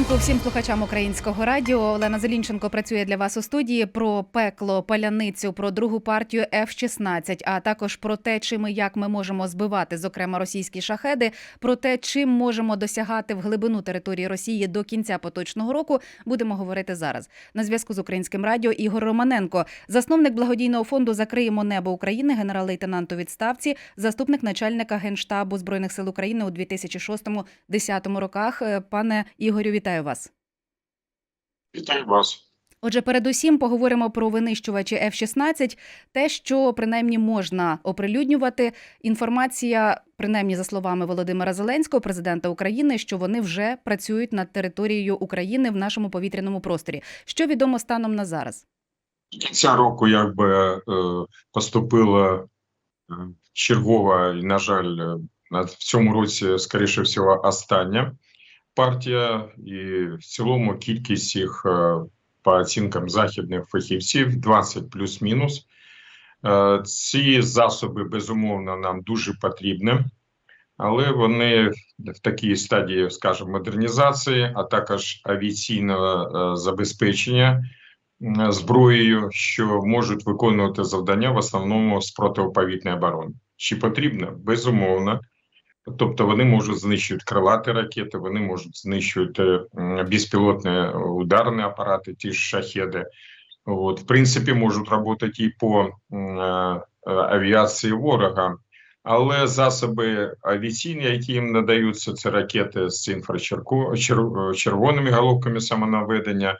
ранку всім слухачам українського радіо. Олена Зелінченко працює для вас у студії про пекло, паляницю, про другу партію F-16, а також про те, чим і як ми можемо збивати, зокрема російські шахеди, про те, чим можемо досягати в глибину території Росії до кінця поточного року. Будемо говорити зараз. На зв'язку з українським радіо Ігор Романенко, засновник благодійного фонду Закриємо небо України, генерал-лейтенант у відставці, заступник начальника генштабу збройних сил України у 2006-2010 роках. Е, Пане Ігорю, вітаю вас. Вітаю вас. Отже, передусім поговоримо про винищувачі F-16, те, що принаймні можна оприлюднювати. Інформація, принаймні за словами Володимира Зеленського, президента України, що вони вже працюють над територією України в нашому повітряному просторі. Що відомо станом на зараз? До кінця року якби е, поступила е, чергова, і, на жаль, е, в цьому році, скоріше всього, остання партія, і в цілому кількість їх е, по оцінкам західних фахівців 20 плюс-мінус. Е, Ці засоби безумовно нам дуже потрібні, але вони в такій стадії, скажімо, модернізації, а також авіаційного е, забезпечення зброєю, що можуть виконувати завдання в основному з протиповітної оборони. Чи потрібно? Безумовно. Тобто вони можуть знищувати крилаті ракети, вони можуть знищувати безпілотні ударні апарати, ті ж шахеди. От, в принципі, можуть працювати і по е, е, авіації ворога. Але засоби авіаційні, які їм надаються, це ракети з інфрачервоними головками самонаведення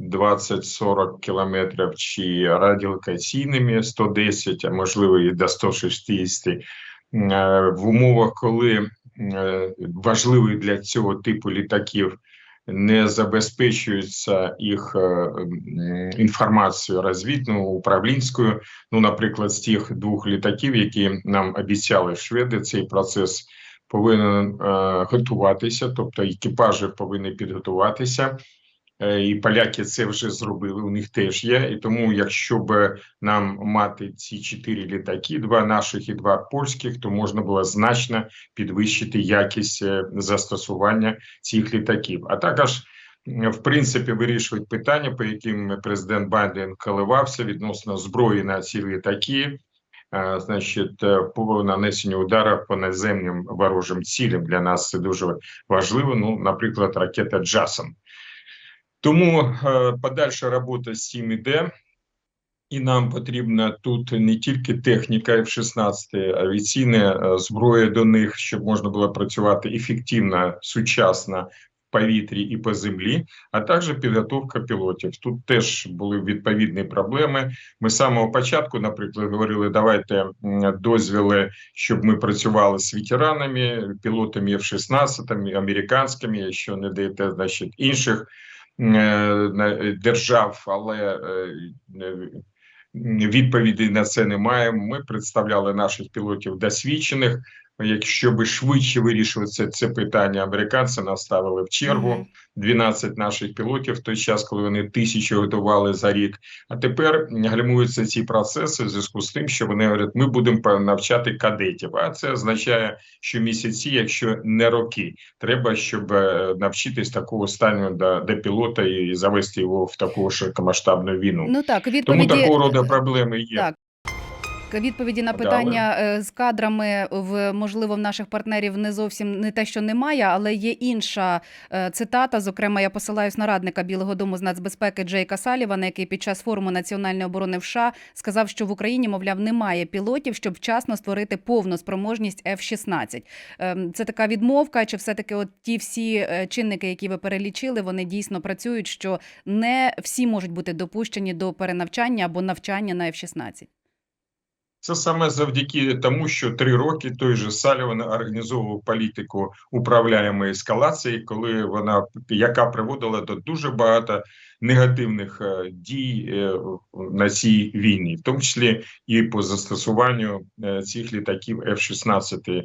20-40 кілометрів, чи радіолокаційними 110, а можливо і до 160 е, в умовах, коли е, важливий для цього типу літаків не забезпечується їх е, інформацією розвідною управлінською. Ну, наприклад, з тих двох літаків, які нам обіцяли шведи, цей процес повинен е, готуватися, тобто екіпажі повинні підготуватися. Е, І поляки це вже зробили. У них теж є. І тому, якщо б нам мати ці чотири літаки, два наших і два польських, то можна було значно підвищити якість е, застосування цих літаків. А також, в принципі, вирішувати питання, по яким президент Байден коливався відносно зброї на ці літаки. е, Значить, по нанесенню ударів по наземним ворожим цілям для нас це дуже важливо. Ну, наприклад, ракета Джасон. Тому е, подальша робота з цим іде, і нам потрібна тут не тільки техніка F-16, авіаційна е, зброя до них, щоб можна було працювати ефективно, сучасно в повітрі і по землі, а також підготовка пілотів. Тут теж були відповідні проблеми. Ми з самого початку, наприклад, говорили, давайте дозвіли, щоб ми працювали з ветеранами, пілотами F-16, американськими, якщо не даєте, значить, інших держав, але е, е, відповідей на це немає. Ми представляли наших пілотів досвідчених. Якщо би швидше вирішили це, це питання, американці нас ставили в чергу. Мгм. 12 наших пілотів в той час, коли вони тисячу готували за рік. А тепер гальмуються ці процеси в зв'язку з тим, що вони говорять, ми будемо навчати кадетів. А це означає, що місяці, якщо не роки, треба, щоб е, навчитись такого стану до, до пілота і завести його в таку широкомасштабну війну. Ну так, Тому такого роду проблеми є. Так. Відповіді на питання е, з кадрами в можливо в наших партнерів не зовсім не те, що немає, але є інша е, цитата. Зокрема, я посилаюсь на радника Білого Дому з нацбезпеки Джейка Салівана, який під час форуму національної оборони в США сказав, що в Україні, мовляв, немає пілотів, щоб вчасно створити повну спроможність F-16. Ем, Це така відмовка, чи все таки, от ті всі е, чинники, які ви перелічили, вони дійсно працюють, що не всі можуть бути допущені до перенавчання або навчання на F-16? Це саме завдяки тому, що три роки той же Саліван організовував політику управляємої ескалації, коли вона яка приводила до дуже багато негативних е, дій е, на цій війні, в тому числі і по застосуванню е, цих літаків F-16.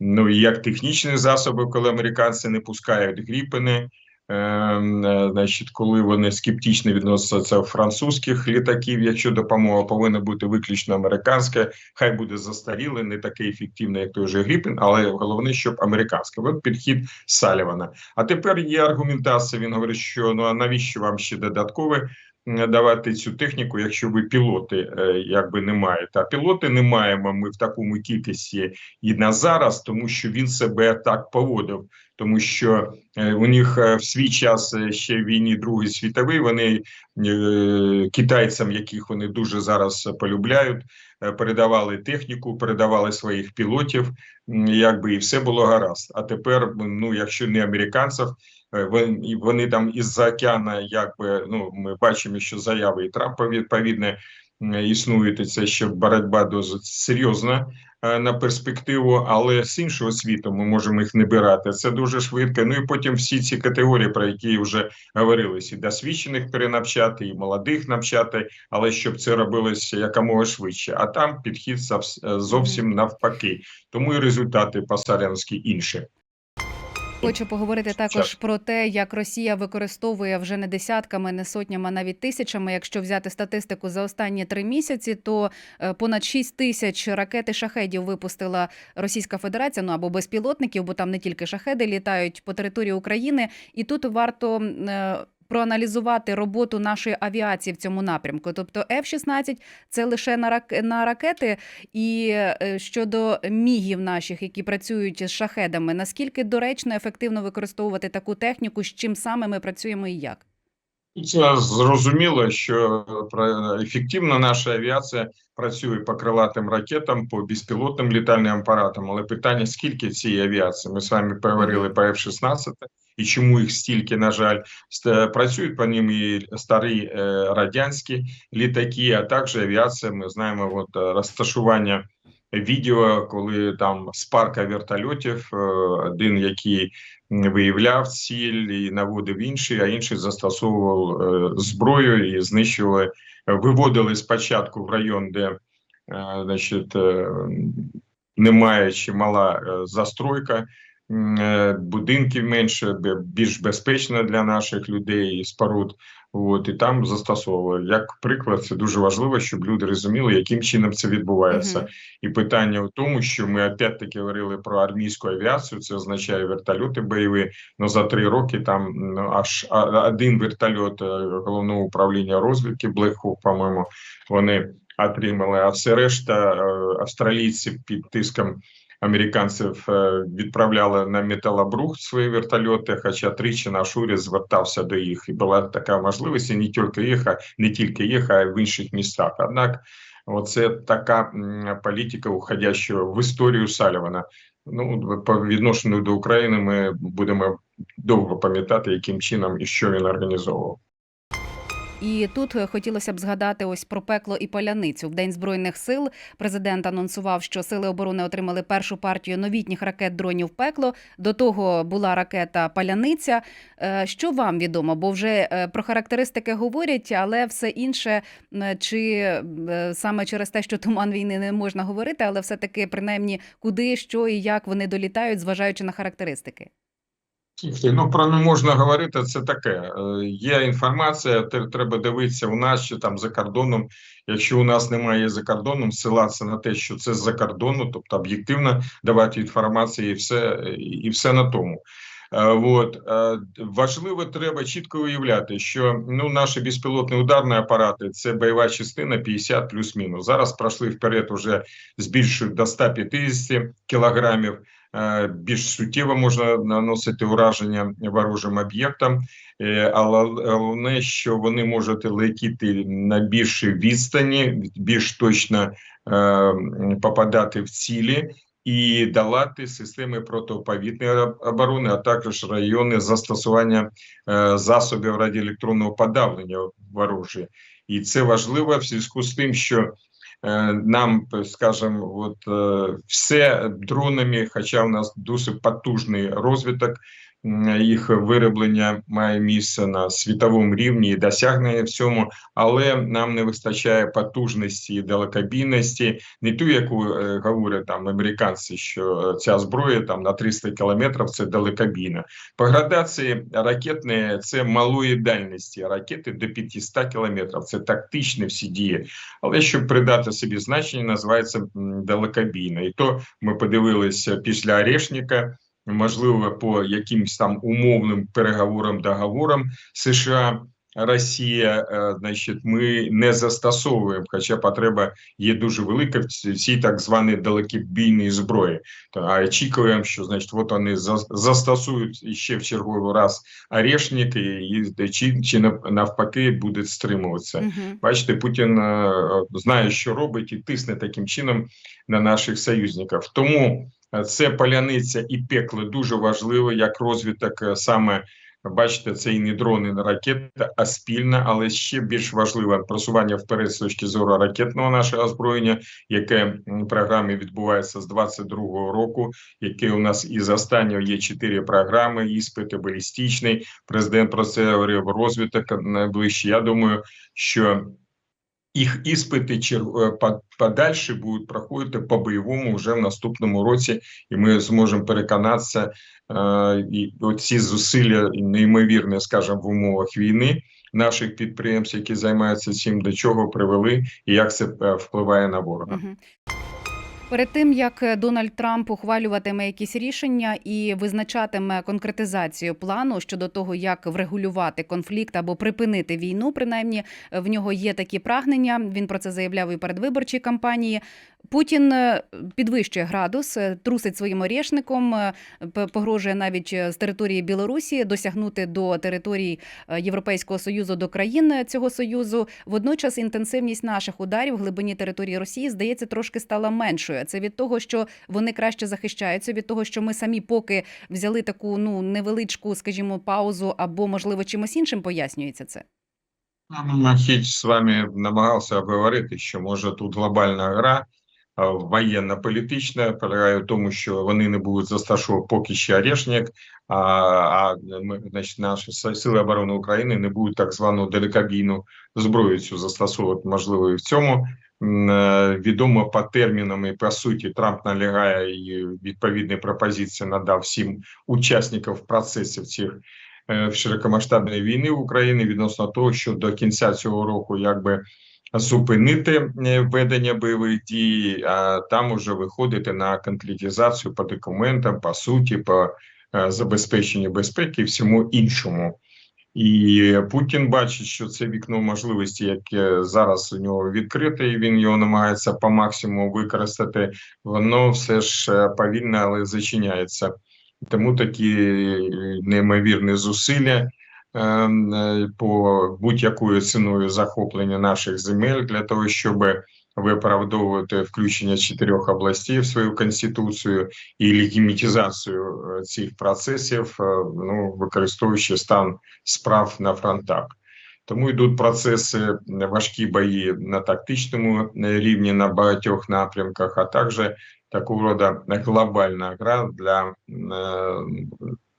Ну і як технічні засоби, коли американці не пускають гріпини, Значить, коли вони скептично відносяться до французьких літаків, якщо допомога повинна бути виключно американська, хай буде застаріле, не таке ефективне, як той же Гріпін, але головне, щоб американська. От підхід Салівана. А тепер є аргументація. Він говорить, що ну а навіщо вам ще додаткове давати цю техніку, якщо ви пілоти е, якби не маєте. А пілоти не маємо ми в такому кількості і на зараз, тому що він себе так поводив. Тому що е, у них е, в свій час ще війні Другої світової вони китайцям, яких вони дуже зараз полюбляють, передавали техніку, передавали своїх пілотів, якби і все було гаразд. А тепер, ну якщо не американців, вони, вони там із-за океана, якби ну ми бачимо, що заяви і Трампа відповідно м, існують. І це ще боротьба досить серйозна е, на перспективу, але з іншого світу ми можемо їх не бирати. Це дуже швидко. Ну і потім всі ці категорії, про які вже говорилось, і досвідчених перенавчати, і молодих навчати, але щоб це робилося якомога швидше. А там підхід зовс- зовсім навпаки. Тому і результати по-сарянськи інші. Хочу поговорити також про те, як Росія використовує вже не десятками, не сотнями, а навіть тисячами. Якщо взяти статистику за останні три місяці, то е, понад 6 тисяч ракет і шахедів випустила Російська Федерація, ну або безпілотників, бо там не тільки шахеди літають по території України. І тут варто е, проаналізувати роботу нашої авіації в цьому напрямку. Тобто F-16 – це лише на рак- на ракети, і е, щодо мігів наших, які працюють з шахедами, наскільки доречно ефективно використовувати таку техніку, з чим саме ми працюємо і як? Це зрозуміло, що ефективно наша авіація працює по крилатим ракетам, по безпілотним літальним апаратам. Але питання: скільки цієї авіації? Ми з вами поговорили по F-16, і чому їх стільки, на жаль, працюють по ним і старі е, радянські літаки, а також авіація. Ми знаємо, от е, розташування. Відео, коли там з парка вертольотів, е, один, який виявляв ціль і наводив інший, а інший застосовував зброю і знищували, виводили спочатку в район, де значить, немає чи мала застройка, будинків менше, більш безпечно для наших людей і споруд. От і там застосовували. Як приклад, це дуже важливо, щоб люди розуміли, яким чином це відбувається. Мгм. І питання в тому, що ми опять-таки говорили про армійську авіацію, це означає вертольоти бойові. Ну за три роки там ну, аж один вертольот е, головного управління розвідки Black Hawk, по-моєму, вони отримали. А все решта е, австралійці під тиском американців е, відправляли на металобрухт свої вертольоти. Хоча тричі наш уряд звертався до їх, і була така можливість і не тільки їх, а не тільки їх, а й в інших містах. Однак. Оце така політика, уходящого в історію Салівана. Ну по відношенню до України ми будемо довго пам'ятати, яким чином і що він організовував. І тут е, хотілося б згадати ось про пекло і паляницю. В День Збройних сил президент анонсував, що сили оборони отримали першу партію новітніх ракет дронів пекло. До того була ракета Паляниця. Е, Що вам відомо? Бо вже е, про характеристики говорять, але все інше чи саме через те, що туман війни не можна говорити, але все таки принаймні куди, що і як вони долітають, зважаючи на характеристики. Слухайте, Ну про не можна говорити. Це таке. Е, Є інформація, треба дивитися у нас чи там за кордоном. Якщо у нас немає за кордоном, ссилатися на те, що це з-за кордону, тобто об'єктивно давати інформацію, і все, і все на тому. Е, От е, важливо, треба чітко уявляти, що ну наші безпілотні ударні апарати це бойова частина 50 плюс-мінус. Зараз пройшли вперед, уже збільшують до 150 кілограмів. Е, Більш суттєво можна наносити ураження ворожим об'єктам, Е, але головне, що вони можуть летіти на більшій відстані, більш точно е, попадати в цілі і долати системи протиповітряної оборони, а також райони застосування засобів радіоелектронного подавлення ворожі. І це важливо в зв'язку з тим, що нам, скажем, от е, все дронами, хоча у нас досить потужний розвиток їх вироблення має місце на світовому рівні і досягнення в цьому, але нам не вистачає потужності і далекобійності, не ту, яку е, говорять там американці, що е, ця зброя там на 300 кілометрів це далекобійна. По градації ракетні це малої дальності ракети до 500 кілометрів. Це тактичні всі дії. Але щоб придати собі значення, називається далекобійна. І то ми подивилися після Орешника, можливо, по якимсь там умовним переговорам, договорам США. Росія, е, значить, ми не застосовуємо, хоча потреба є дуже велика в цій так званій далекобійній зброї. А очікуємо, що значить, от вони за- застосують ще в черговий раз орешник, і, і чи, чи навпаки буде стримуватися. Мгм. Бачите, Путін е, знає, що робить, і тисне таким чином на наших союзників. Тому це паляниця і пекло дуже важливо, як розвиток е, саме. Бачите, це і не дрони, не ракети, а спільна, але ще більш важливе просування вперед з точки зору ракетного нашого озброєння, яке в програмі відбувається з 22-го року, яке у нас із останнього є чотири програми: іспити балістичний. Президент про це говорив розвиток найближчий. Я думаю, що їх іспити чер- будуть проходити по бойовому вже в наступному році, і ми зможемо переконатися, е, і оці зусилля неймовірні, скажімо, в умовах війни наших підприємств, які займаються цим, до чого привели, і як це е, впливає на ворога. Перед тим як е, Дональд Трамп ухвалюватиме якісь рішення і визначатиме конкретизацію плану щодо того, як врегулювати конфлікт або припинити війну, принаймні е, в нього є такі прагнення. Він про це заявляв і перед виборчій кампанії. Путін е, підвищує градус, е, трусить своїм орішником, е, погрожує навіть з території Білорусі досягнути до території Європейського союзу до країн цього союзу. Водночас інтенсивність наших ударів в глибині території Росії здається трошки стала меншою. Це від того, що вони краще захищаються, від того, що ми самі поки взяли таку ну невеличку, скажімо, паузу, або можливо чимось іншим пояснюється це. Махіч з вами намагався говорити, що може тут глобальна гра а, воєнно-політична полягає в тому, що вони не будуть застосовувати поки ще орешник, а, а значить, наші сили оборони України не будуть так звану далекобійну зброю цю застосовувати, можливо, і в цьому. Е, Відомо по термінам і по суті Трамп налягає і відповідні пропозиції надав всім учасникам процесів цих е, широкомасштабної війни в Україні відносно того, що до кінця цього року якби зупинити е, ведення бойових дій, а там уже виходити на конкретизацію по документам, по суті, по е, забезпеченню безпеки і всьому іншому. І Путін бачить, що це вікно можливості, яке зараз у нього відкрите, і він його намагається по максимуму використати. Воно все ж е, повільно, але зачиняється. Тому такі неймовірні зусилля по будь-якою ціною захоплення наших земель для того, щоб виправдовувати включення чотирьох областей в свою конституцію і легімітизацію е, цих процесів, е, ну використовуючи стан справ на фронтах. Тому йдуть процеси важкі бої на тактичному е, рівні на багатьох напрямках, а також такого роду глобальна гра для е,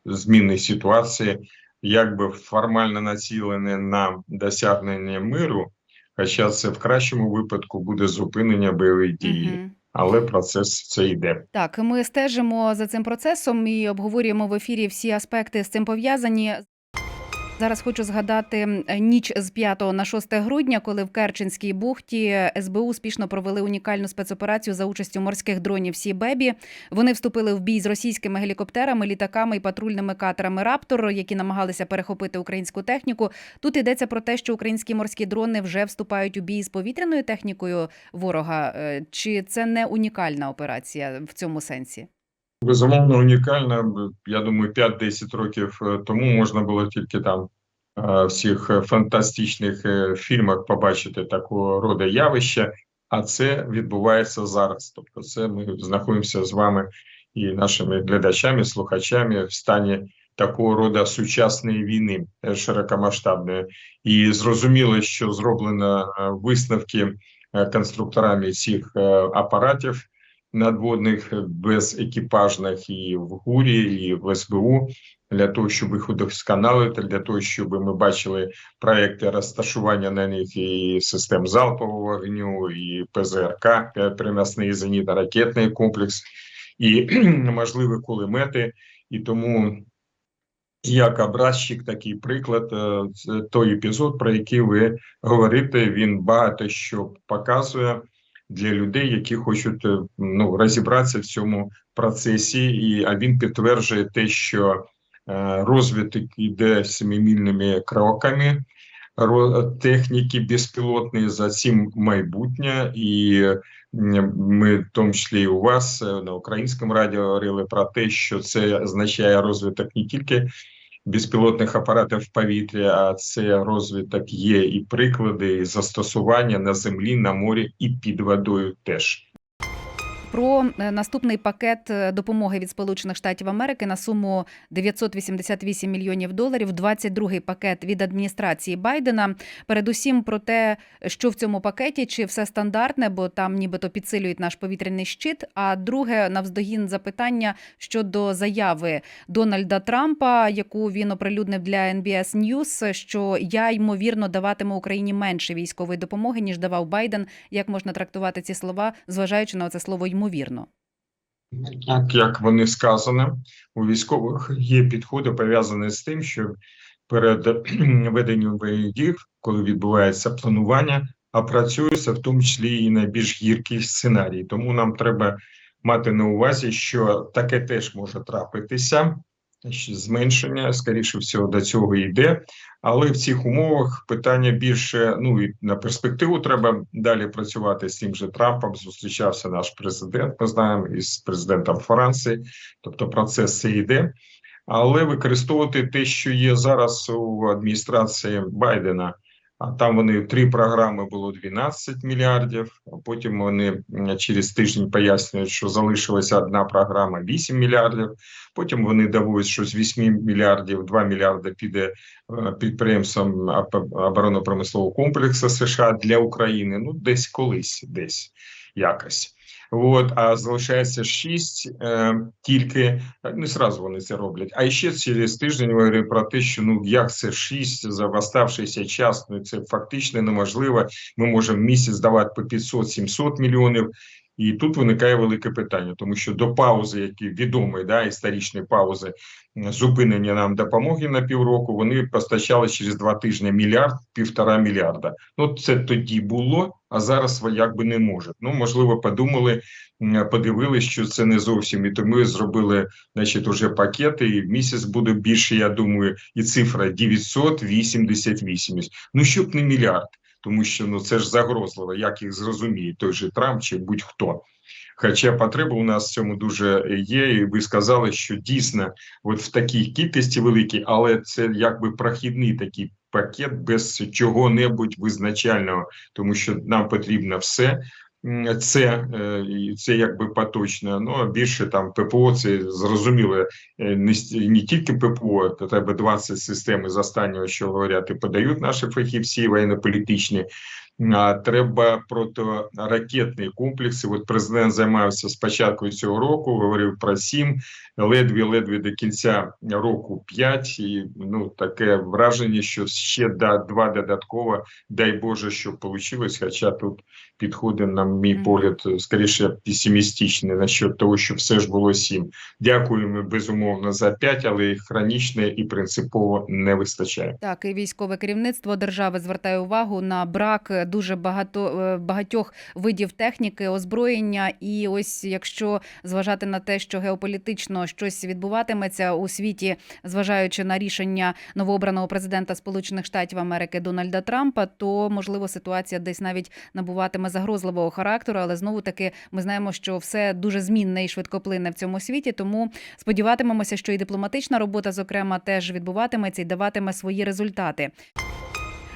зміни ситуації, якби формально націлене на досягнення миру, хоча це в кращому випадку буде зупинення бойових дій, Мгм. але процес це йде. Так, ми стежимо за цим процесом і обговорюємо в ефірі всі аспекти з цим пов'язані. Зараз хочу згадати ніч з 5 на 6 грудня, коли в Керченській бухті СБУ успішно провели унікальну спецоперацію за участю морських дронів Сі. Вони вступили в бій з російськими гелікоптерами, літаками і патрульними катерами Раптор, які намагалися перехопити українську техніку. Тут йдеться про те, що українські морські дрони вже вступають у бій з повітряною технікою ворога. Е, Чи це не унікальна операція в цьому сенсі? Безумовно, унікальна. Я думаю, 5-10 років е, тому можна було тільки там в всіх е, фантастичних е, фільмах побачити такого роду явища, а це відбувається зараз. Тобто, це ми знаходимося з вами і нашими глядачами, слухачами в стані такого роду сучасної війни широкомасштабної. І зрозуміло, що зроблено висновки конструкторами цих апаратів надводних безекіпажних і в ГУРі, і в СБУ, для того, щоб їх удосконалити, для того, щоб ми бачили проекти розташування на них і систем залпового вогню, і ПЗРК, е, переносний зенітно-ракетний комплекс, і можливі кулемети. І тому як образчик, такий приклад, е, той епізод, про який ви говорите, він багато що показує для людей, які хочуть е, ну, розібратися в цьому процесі, і а він підтверджує те, що е, розвиток іде семимільними кроками. ро- Техніки безпілотної за цим майбутнє, і ми, в тому числі і у вас е, на українському радіо говорили про те, що це означає розвиток не тільки безпілотних апаратів в повітрі, а це розвиток є і приклади, і застосування на землі, на морі і під водою теж. Про е, наступний пакет е, допомоги від Сполучених Штатів Америки на суму 988 мільйонів доларів. 22-й пакет від адміністрації Байдена. Передусім про те, що в цьому пакеті, чи все стандартне, бо там нібито підсилюють наш повітряний щит. А друге навздогін запитання щодо заяви Дональда Трампа, яку він оприлюднив для NBS News, що я ймовірно даватиму Україні менше військової допомоги ніж давав Байден. Як можна трактувати ці слова, зважаючи на це слово ймовірно? Так як вони сказані, у військових є підходи пов'язані з тим, що перед веденням бойових дій, коли відбувається планування, а працюється в тому числі і найбільш гіркий сценарій. Тому нам треба мати на увазі, що таке теж може трапитися. Зменшення, скоріше всього, до цього йде. Але в цих умовах питання більше ну і на перспективу треба далі працювати з тим же Трампом. Зустрічався наш президент. Ми знаємо із президентом Франції, тобто процес це йде. Але використовувати те, що є зараз у адміністрації Байдена. А там вони три програми було 12 мільярдів. Потім вони через тиждень пояснюють, що залишилася одна програма 8 мільярдів. Потім вони доводять, що з 8 мільярдів 2 мільярди піде е, підприємствам оборонно промислового комплексу США для України. Ну, десь колись, десь якось. От, а залишається шість е, тільки не сразу вони це роблять. А ще через тиждень говорили про те, що ну як це шість за оставшийся час, ну це фактично неможливо. Ми можемо в місяць давати по 500-700 мільйонів. І тут виникає велике питання, тому що до паузи, які відомі, да, історичної паузи зупинення нам допомоги на півроку, вони постачали через два тижні мільярд, півтора мільярда. Ну це тоді було, а зараз ви якби не може. Ну можливо, подумали, м, подивились, що це не зовсім, і тому зробили, значить, уже пакети, і в місяць буде більше. Я думаю, і цифра 988. Ну щоб не мільярд тому що ну це ж загрозливо, як їх зрозуміє той же Трамп чи будь-хто. Хоча потреба у нас в цьому дуже є, і ви сказали, що дійсно, от в такій кількості великій, але це якби прохідний такий пакет без чого-небудь визначального, тому що нам потрібно все. Це, е, це якби поточне, Ну а більше там ППО, це зрозуміло, е, не, не тільки ППО, то треба 20 систем із останнього, що говорять, і подають наші фахівці воєнно-політичні. Треба протиракетні комплекси. От президент займався з початку цього року, говорив про сім, ледве-ледве до кінця року п'ять. І ну таке враження, що ще два додатково, дай Боже, щоб вийшло. Хоча тут підходи, на мій погляд, скоріше песимістичні насчет того, що все ж було сім. Дякуємо безумовно за п'ять, але їх хронічне і принципово не вистачає. Так, і військове керівництво держави звертає увагу на брак дуже багато е, багатьох видів техніки, озброєння. І ось якщо зважати на те, що геополітично щось відбуватиметься у світі, зважаючи на рішення новообраного президента Сполучених Штатів Америки Дональда Трампа, то можливо ситуація десь навіть набуватиме загрозливого характеру. Але знову таки ми знаємо, що все дуже змінне і швидкоплинне в цьому світі. Тому сподіватимемося, що і дипломатична робота, зокрема, теж відбуватиметься і даватиме свої результати.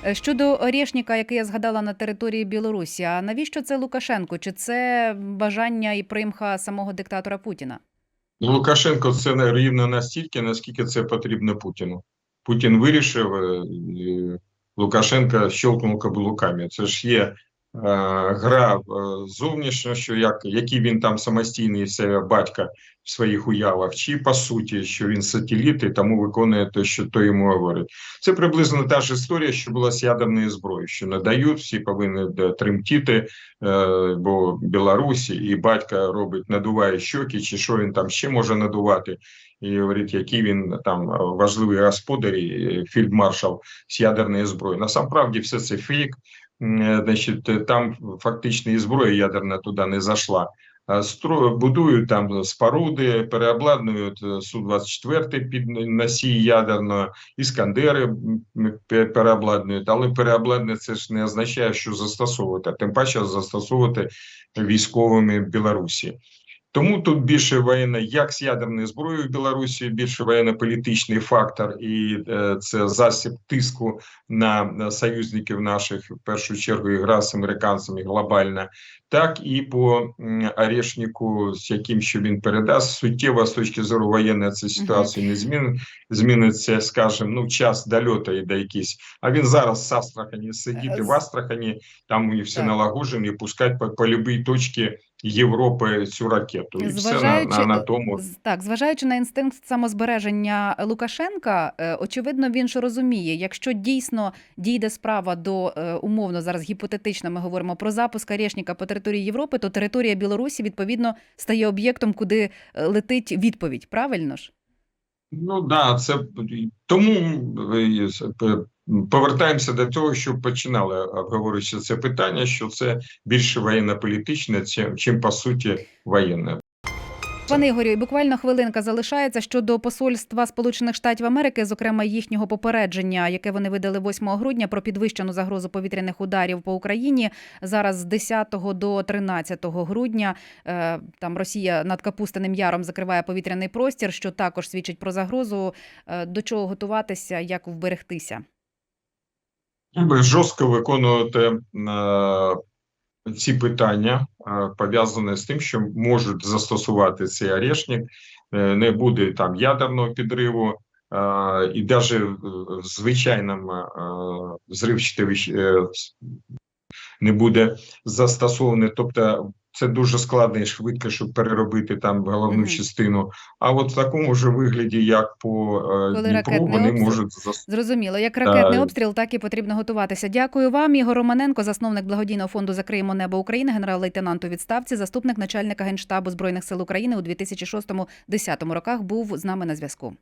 Е, Щодо Орєшніка, який я згадала на території Білорусі, а навіщо це Лукашенко? Чи це бажання і примха самого диктатора Путіна? Ну, Лукашенко це не рівно настільки, наскільки це потрібно Путіну. Путін вирішив, е, і Лукашенко щелкнув каблуками. Це ж є гра е, зовнішньо, що як, який він там самостійний себе батька в своїх уявах, чи по суті, що він сателіт і тому виконує те, що то йому говорить. Це приблизно та ж історія, що була з ядерною зброєю, що надають, всі повинні тремтіти, е, бо Білорусі і батька робить, надуває щоки, чи що він там ще може надувати, і говорить, який він там важливий господар, і фільдмаршал з ядерної зброї. Насамправді, все це фейк. Е, Значить, там фактично і зброя ядерна туди не зайшла. Будують там споруди, переобладнують е, Су-24 під носій ядерної, іскандери переобладнують, але переобладнання це ж не означає, що застосовувати, а тим паче застосовувати військовими Білорусі. Тому тут більше воєнна, як з ядерною зброєю в Білорусі, більше воєнно-політичний фактор, і е, це засіб тиску на, на союзників наших, в першу чергу, і гра з американцями глобальна, так і по м, Орешнику, з яким що він передасть, суттєво з точки зору воєнної ця ситуація не змін, зміниться, скажімо, ну, час дольоту йде якийсь. А він зараз з Астрахані сидіти в Астрахані, там і все Так. налагоджено, і пускати по, по любій точці Європи цю ракету. І все на, на, на тому. так, зважаючи на інстинкт самозбереження Лукашенка, е, очевидно, він ж розуміє, якщо дійсно дійде справа до е, умовно зараз гіпотетично, ми говоримо про запуск Орешника по території Європи, то територія Білорусі відповідно стає об'єктом, куди е, летить відповідь. Правильно ж? Ну да, це тому повертаємося до того, що починали обговорюючи це питання, що це більше воєнно-політичне, чим по суті воєнне. Пане Ігорю, буквально хвилинка залишається щодо посольства Сполучених Штатів Америки, зокрема їхнього попередження, яке вони видали 8 грудня про підвищену загрозу повітряних ударів по Україні. Зараз з 10 до 13 грудня е, там Росія над Капустиним Яром закриває повітряний простір, що також свідчить про загрозу. Е, До чого готуватися, як вберегтися? Жорстко виконувати е, ці питання, е, пов'язані з тим, що можуть застосувати цей орешник, е, не буде там ядерного підриву, е, і навіть в звичайному е, не буде застосований. Тобто це дуже складно і швидко, щоб переробити там головну Мгм. частину. А от в такому ж вигляді, як по е, Коли Дніпру, вони обстріл. можуть застосувати. Зрозуміло, як ракетний Так. обстріл, так і потрібно готуватися. Дякую вам, Ігор Романенко, засновник благодійного фонду Закриємо небо України, генерал-лейтенант у відставці, заступник начальника генштабу збройних сил України у 2006-2010 роках. Був з нами на зв'язку.